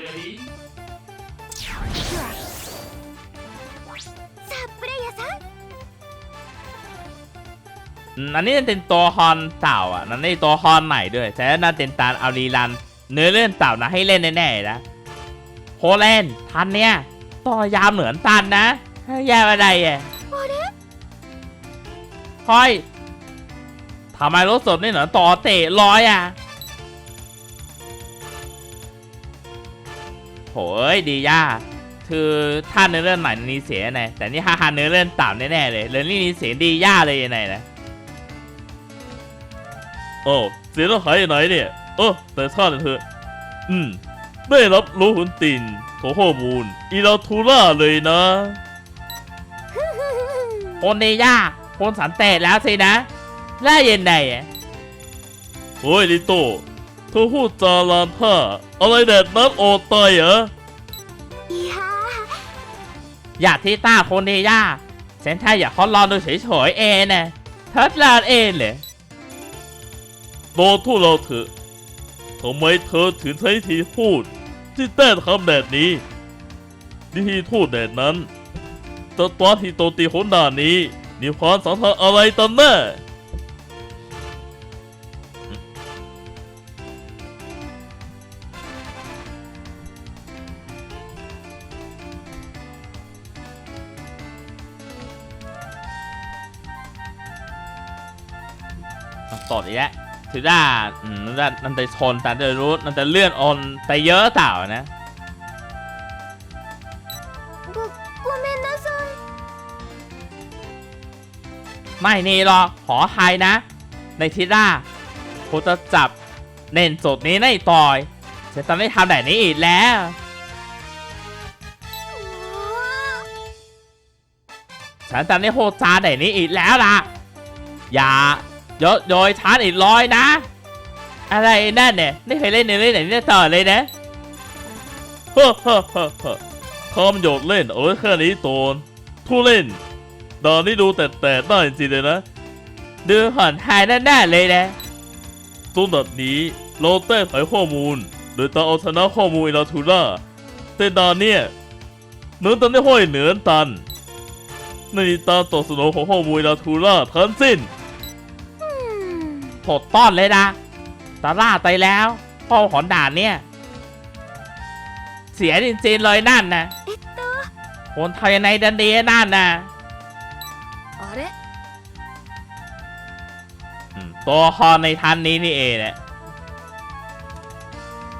Ready? สับเปรยซังอันนี้เป็นตัวฮอนเต่าอะนั่นนี่ตัวฮอนใหม่ด้วยแต่น่าเป็นตานอารีรัน เนื้อเรื่องเต่านะให้เล่นแน่ๆนะโคเลนทันเนี่ยต่อยามเหมือนตันนะแย่อะไรอะคอยทำไมรถสดนี่เหรอต่อเตะร้อยอะ โหยดีย่าคือถ้าเนื้อเรื่องใหม่นี่เสียไงแต่นี่ฮาฮาเนื้อเรื่องต่ำแน่ๆเลยเรื่องนี้นี่เสียงดีย่าเลยยังไงนะโอ้เสียแล้วหายอยู่ไหนเนี่ยเออแต่ชาติเถอะอืมได้รับรู้หุนตินของข้อมูลอีลาทูล่าเลยนะคนดีย่าคนสันเตะแล้วสินะแล้วยังไงอะเฮ้ยลิโต้ เธอพูดจาลานท่าอะไรแดดนัดโอดตายเหรอいやอย่าที่ต้าคนดีย่าฉันแค่อยากทดลองดูเฉยๆเองนะทดลองเองเลยโดนทุเราเถอะทำไมเธอถึงใช้วิธีพูด ที่แต้ทำแบบนี้วิธีพูดแบบนั้นแต่ตอนที่โตตีคนด่านนี้มีความสำคัญอะไรตันแน่ ต่ออีกแล้วถือว่าอืมนั่นจะนั่นจะชนแต่จะรู้นั่นจะเลื่อนออนไปเยอะเต่านะ ごごめんなさい ไม่นี่หรอกขออภัยนะ ในทิร่ากูจะจับเน่นสดนี้ในต่อยฉันจะไม่ทำแบบนี้อีกแล้ว ฉันจะไม่โหดจาแบบนี้อีกแล้วล่ะ อย่า เยอะโยยชาร์จอีกร้อยนะ อะไรนั่นเนี่ยไม่เคยเล่นในเล่นไหนนี่ต่อเลยนะเฮ้อเฮ้อเฮ้อเฮ้อทำโยดเล่นเอาไว้แค่นี้โตนทุเล่นด่านนี้ดูแต่แต่ได้จริงเลยนะดูผ่อนคลายแน่ๆเลยนะตัวแบบนี้เราแต้ไขข้อมูล โดยตาเอาชนะข้อมูลอิลาทูล่าแต่ดานเนี่ยเนื้อตันได้ห้อยเหนือตันไม่มีตามตอสนองของข้อมูลอิลาทูล่าทั้งสิ้น ถดต้อนเลยนะตาล่าไปแล้ว พ่อหอนด่านเนี่ย เสียจริงๆเลยนั่นนะคนไทยในดันเดียนั่นนะตัวคอนในท่านนี้นี่เองแหละ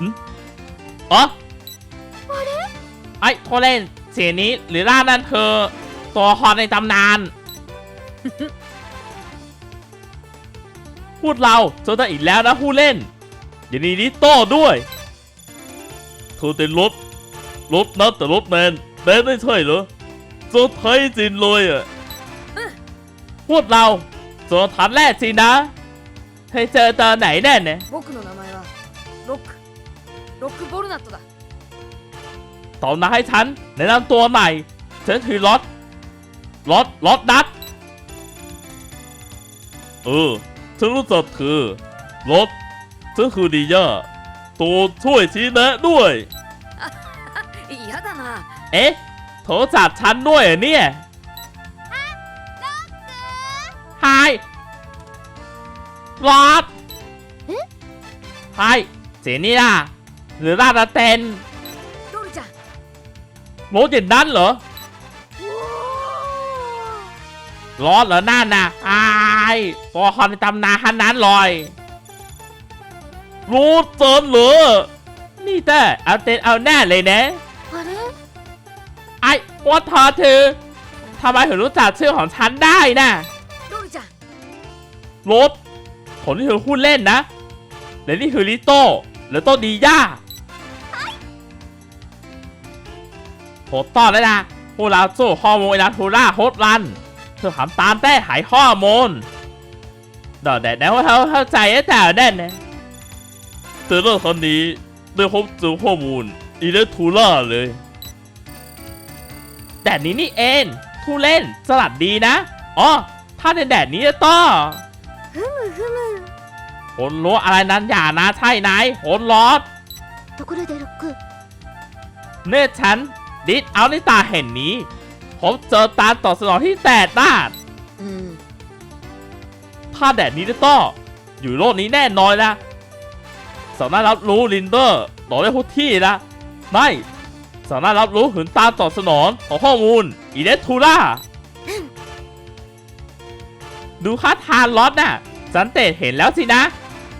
อืมอ๋อไอ้โทเล่นเสียนี้หรือล่านั่นเธอ ตัวคอนในตำนาน พูดเราโซนได้อีกแล้วนะผู้เล่นอย่างนี้นี่โต้ด้วยเธอเป็นลบลบนับแต่ลบแมนแมนไม่ใช่เหรอโซไทยจริงเลยอะพูดเราโซนทันแรกจริงนะเคยเจอตอนไหนแน่เนี่ยตอนนั้นให้ฉันแนะนำตัวใหม่ฉันคือล็อตล็อตลอตดัตเออ ฉันรู้จักเธอรถฉันคือดีย่าตัวช่วยชี้แนะด้วย 嫌だな เอ๊ะโทรจับฉันด้วยเหรอเนี่ยไฮรอดไฮเสียนี่ล่ะ หรือลาดาเตน ロルちゃん โมจินนั้นเหรอ รอดเหรอนั่นน่ะไอ้ายตัวคอนในตำนานฮันนั้นลอย รู้จนเหรอ นี่แต่เอาเต็นเอาแน่เลยนะ あれ ไอ้ว่าเธอถือทำไมถึงรู้จักชื่อของฉันได้น่ะ ロルちゃん รถคนที่เธอพูดเล่นนะและนี่คือลิโต้และโต้ดีย่าโหต้อนแล้วนะพวกเราสู้ข้อมูลอินาทูล่าโฮสต์รัน เธอทำตามแต้ไขข้อมูลดอกแต่แน่ว่าเขาเข้าใจแล้วแต่แน่นะ แต่ละครั้งนี้ได้พบเจอข้อมูลอีเลทูล่าเลย แดดนี้นี่เองผู้เล่นสลัดดีนะ อ๋อ ถ้าในแดดนี้จะต้อ ふむふむ คนรู้อะไรนั้นอย่านะใช่ไหนคนรอด ところでロック เนื่อฉันดิดเอาในตาเห็นนี้ ผมเจอตาตอบสนองที่แตกต้านうんถ้าแดดนี้ได้ต้ออยู่โลกนี้แน่นอนนะสามารถรับรู้ลินเดอร์ต่อได้ทุกที่นะไม่สามารถรับรู้ถึงตามตอบสนองของข้อมูลอีเดทูล่าดูค่าทานล็อตน่ะ สันเตตเห็นแล้วสินะ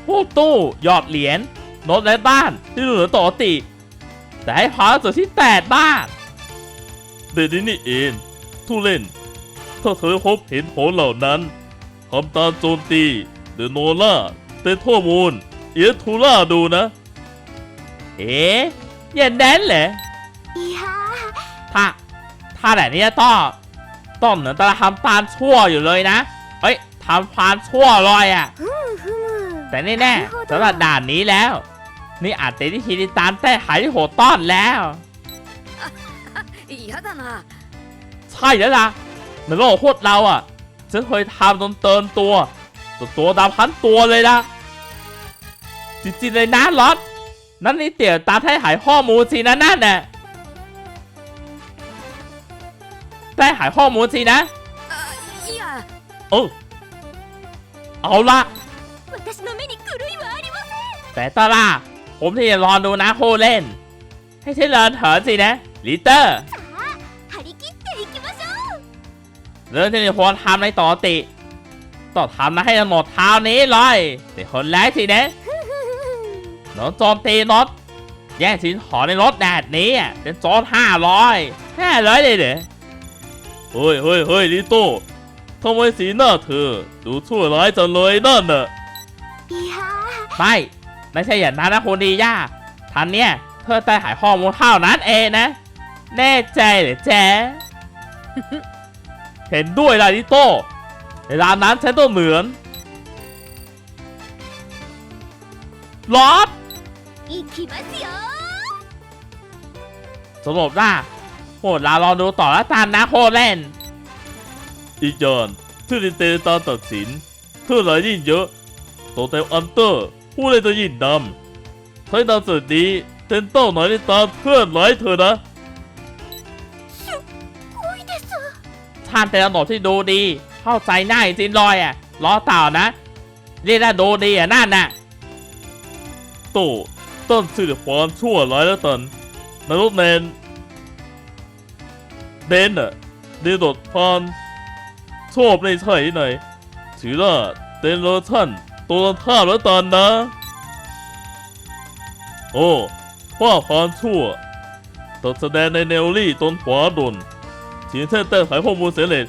พวกตู้ หยอดเหรียญโน้ตและบ้านที่ดูเหนือปกติ แต่ให้พาส่วนที่แตกบ้าน เดยวนี้นี่เองทุเล่น ถ้าเธอพบเห็นผลเหล่านั้นทำตามโจมตีเดโนล่าเต้นข้อมูล เอทูล่าดูนะ เอ๊ะอย่างนั้นเหรอ いや ถ้าถ้าแบบนี้ต้องต้องเหมือนตาทำพานชั่วอยู่เลยนะ เอ้ยทำพานชั่วลอยอ่ะ ーふむふむ แต่แน่ๆสำหรับด่านนี้แล้ว นี่อาจเป็นวิธีที่ตามแต่หายที่โหดต้อนแล้ว 嫌だな ใช่แล้วล่ะในโลกโคตรเราอ่ะ ฉันเคยทำจนเตินตัวจนตัวดำพันตัวเลยนะจริงๆเลยนะล็อตนั่นนี่เตี่ยวตามให้หายข้อมูลสินะนั่นน่ะได้หายข้อมูลสินะ あいや เออเอาละ 私の目に狂いはありません แต่ตาล่ะ ผมที่จะรอดูนะโคเล่น ให้ฉันเลินเถินสินะ ลิเตอร์ 張り切っていきましょう เรื่องที่ควรทำในต่อติ ต้องทำนะให้หมดเท้านี้เลยแต่คนแรกสินะน้องโจมตีรถแย่งสินขอในรถแดดนี้อ่ะเป็นโจนห้าร้อยห้าร้อยเลยเหรอ เฮ้ยเฮ้ยเฮ้ยลิโต้ทำไมสีหน้าเธอ ดูชั่วร้ายจังเลยนั่นน่ะ いや ไม่ไม่ใช่อย่างนั้นนะคุณดีย่าทันเนี่ยเธอแต่หายข้อมูลเท่านั้นเองนะ แน่ใจเหรอแจ๊เห็นด้วยละนิโต้เวลานนั้นฉันต้เหมือนลอดอีกิมัสโยสรุปนะโหดลาลองดูต่อละตามนะโคเลนอีจอนทื่อดินเตตอนตัดสินชื่อเลยยิ่งเยอะตัวเต็มอันเตอร์ผู้เล่นจะยิ่งดำใช้ดำสุดนี้เทนโต้หน่อยในตามเพื่อนหลายเธอนะ ชาติแต่ละบทที่ดูดี เข้าใจง่ายจริงลอยอะล้อเต่านะเรียกได้ดูดีอะนั่นน่ะโตต้นชื่อความชั่วร้ายแล้วตันนรกแนนเดนน่ะดนโดดพานชอบในใช่ไหนถือว่าเดนโรชั่นตัวท่าแล้วตันนะ โอ้ว่าความชั่วต้องแสดงในเนลลี่ต้นขวาดน สีเทเตอร์ไขข้อมูลเสเลต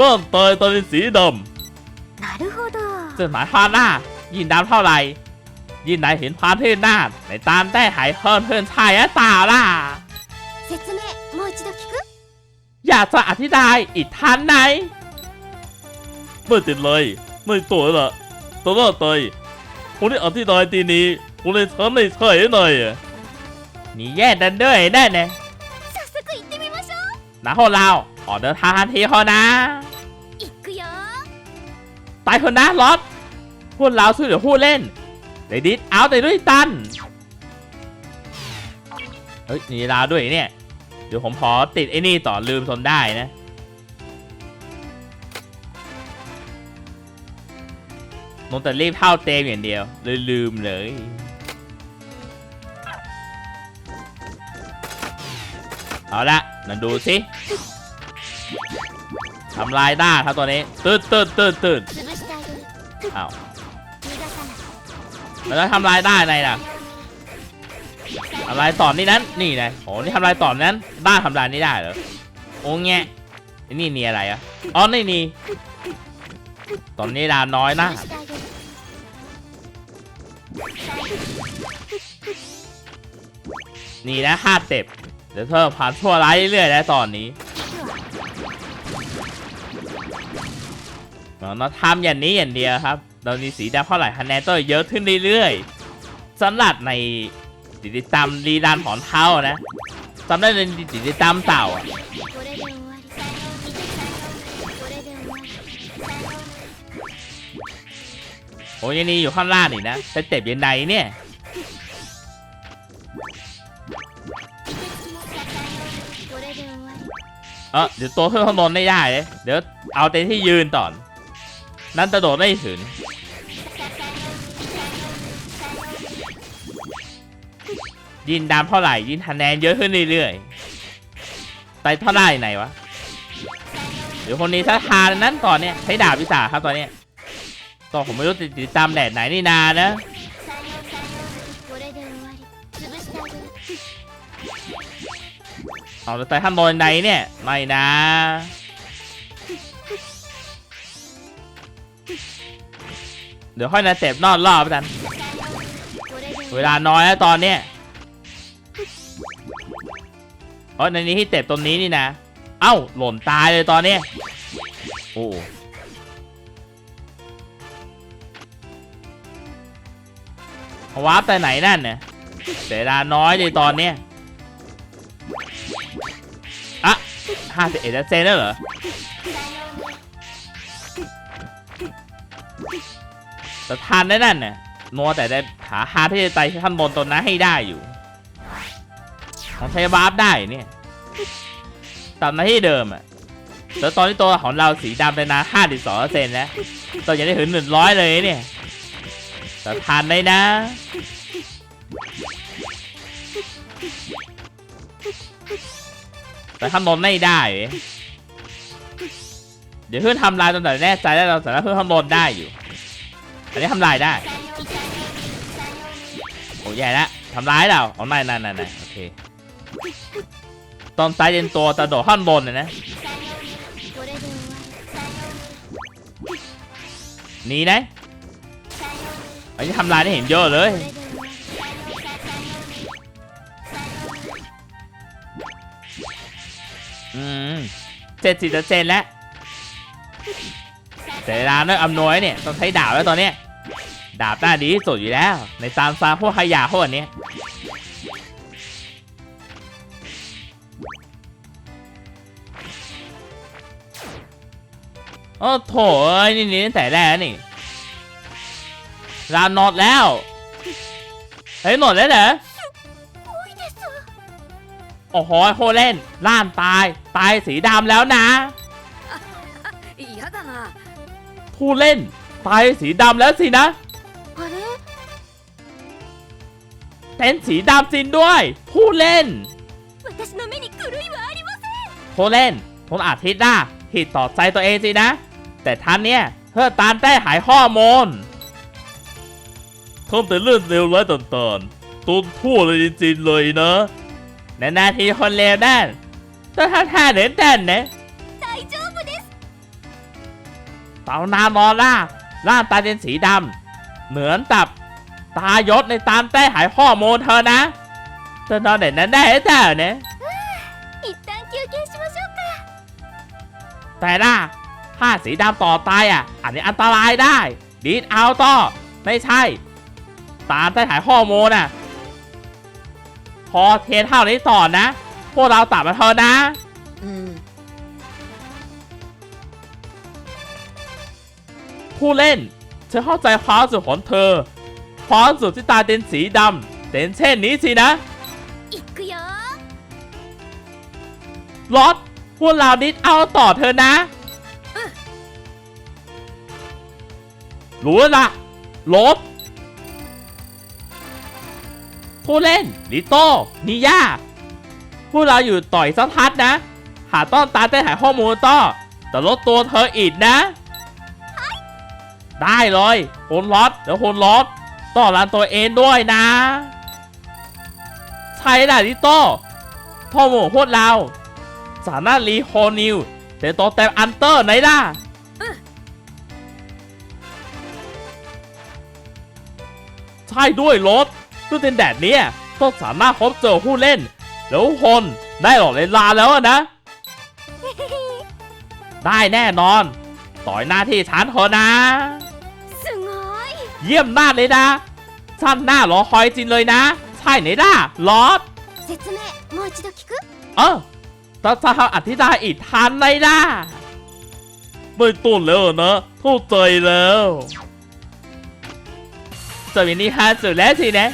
ร่างตายตอนเป็สีดำนารูโดจดหมายพานหน้า ยินดำเท่าไหร่ ยินได้เห็นพานเท่หน้าในตามได้หายเฮินเฮินชายและตาล่ะอยากจะอธิบายอีกทันไหนไม่ติดเลยไม่ตัวละตัวละเตยคนที่อธิบายทีนี้คนเลยทำในเฉยหน่อยนี่แย่ดันด้วยได้เนี่ย นะพวกเราออกเดิานทีพอนะตายคนนะลอตพวกเราช่วยเหลือผู้เล่นเดดิสเอาแต่ด้วยตันเฮ้ยมีลาด้วยเนี่ยเดี๋ยวผมขอติดไอ้นี่ต่อลืมทนได้นะนนแต่รีบเท่าเต็มอย่างเดียวเลยลืมเลยเอาละ นั่นดูสิทำลายได้ครับตัวนี้ตืดตืดตืดตืดอ้าวแล้วทำลายได้ไงน่ะทำลายต่อนนี่นั้นนี่ไงโอ้นี่ทำลายต่อนนั้นได้ทำลายนี่ได้เหรอโอ้เงี้ยนี่นี่อะไรอะอ๋อนี่นี่ตอนนี้ดาน้อยนะนี่นะห้าเต็บ เดี๋ยวเธอผ่านชั่วร้ายเรื่อยๆแล้วตอนนี้เราทำอย่างนี้อย่างเดียวครับ เรามีสีดำเท่าไหร่คะแนนตัวเยอะขึ้นเรื่อยๆสำหรับในติดตามรีดานของเท้านะจำได้ในติดตามเต่าโอ้ยนี่อยู่ข้างล่างนี่นะสเต็ปยังไงเนี่ย เออเดี๋ยวตัวขึ้นข้างบนไม่ได้เลยเดี๋ยวเอาเต็นที่ยืนก่อนนั่นกระโดดไม่ถึงยินดำเท่าไหร่ยินคะแนนเยอะขึ้นเรื่อยๆไปเท่าไหร่ไหนวะเดี๋ยวคนนี้ถ้าทานนั้นก่อนเนี่ยใช้ดาบวิสาครับตอนเนี้ยก็ผมไม่รู้ติดติดตามแดดไหนนี่นานะ เอาแต่ถ้าโดนไหนเนี่ย ไม่นะ เดี๋ยวค่อยนะเจ็บนอดรอบกันเวลาน้อยแล้วตอนเนี้ยเออในนี้ที่เจ็บตรงนี้นี่นะ เอ้า หล่นตายเลยตอนเนี้ยโอ้วาร์ปแต่ไหนนั่นเนี่ยเวลาน้อยเลยตอนเนี้ย ห้าสิบเอ็ดเซนแล้วเหรอแต่ทานได้นั่นนี่ยมัวแต่ได้หาหาที่จะไปข้างบนตัวนั้นให้ได้อยู่ต้องใช้วาร์ปได้เนี่ยตามหน้าที่เดิมอะแล้วตอนนี้ตัวของเราสีดำเป็นนห้าสิบสองเซนแล้วตัวยังได้ถึงหนึ่งร้อยเลยเนี่ยแต่ทานได้นะ แต่ทำนนไม่ได้ เดี๋ยวเพื่อนทำลายจนแต่แน่ใจได้เราสามารถเพื่อนทำนนได้อยู่ อันนี้ทำลายได้ โอ้ยใหญ่ละทำร้ายเราเอาไม่นั่นนั่นโอเค ตอนซ้ายเย็นตัวตะโดดข้ามบนเนะนะหนีนะอันนี้ทำลายได้เห็นเยอะเลย เจ็ดสิบเปอร์เซ็นแล้วแต่ดามด้วยอำนวยเนี่ยต้องใช้ดาบแล้วตอนนี้ดาบหน้าดีที่สุดอยู่แล้ว ในซามซาพวกขยะพวกนี้โอ้โถนี่นี่ตั้งแต่แรกนี่รามนอดแล้วเฮ้ยหนอดแล้วเหรอ โอ้โหโคเล่นล่านตาย ตายสีดำแล้วนะ 嫌だな ผู้เล่น ตายสีดำแล้วสินะ あれ เต็นท์สีดำจริงด้วย ผู้เล่น 私の目に狂いはありません ผู้เล่นทนอาทิตย์หน้าผิดต่อใจตัวเองสินะ แต่ท่านเนี่ยเพื่อตามแต้หายข้อมูล ทำแต่เรื่องเลวร้ายต่างๆต้นทั่วเลยจริงๆเลยนะ นนาทีคนเลวด้านต้องทำท่าเดินด้านนะเต่านามอล่าร่างตาเป็นสีดำเหมือนตับตายศในตามใต้หายข้อโมูลเธอนะจะนอนไหนนั้นได้เจ้าเนี่ยแต่ล่ะถ้าสีดำต่อตายอะ อันนี้อันตรายได้ ดีดเอาต่อ ไม่ใช่ ตามใต้หายข้อโมูลอะ พอเคเท่านี้ต่อนะ พวกเราตัดมาเท่านะผู้เล่นเธอเข้าใจความสุขของเธอความสุขที่ตาเต็นสีดำเต็นเช่นนี้สินะรถพวกเราดิดเอาต่อเธอนะรู้ละรถ ผู้เล่นลิโต้นิย่าพวกเราอยู่ต่อยสักพัดนะ หาต้อนตาได้หายข้อมูลต่อแต่ลดตัวเธออีกนะ ได้เลยคุณล็อตเดี๋ยวคุณล็อตต้อรันตัวเองด้วยนะ ใช่ล่ะลิโต้ข้อมูลพวกเรา สามารถรีโคนิวแต่ตัวเต็มอันเตอร์ไหนล่ะใช่ด้วยรถ ด้วยดินแดดนี้ต้องสามารถพบเจอผู้เล่น แล้วคนได้หลอดเลนลาแล้วนะ ได้แน่นอน ต่อยหน้าที่ฉันเถอะนะ เยี่ยมมากเลยนะฉันหน้ารอคอยจริงเลยนะ ใช่ไหนล่ะลอดเออจะจะอธิบายอีกทันไหมล่ะไม่ต้นแล้วนะเข้าใจแล้วจะมีนิฮานสุดแล้วสินะ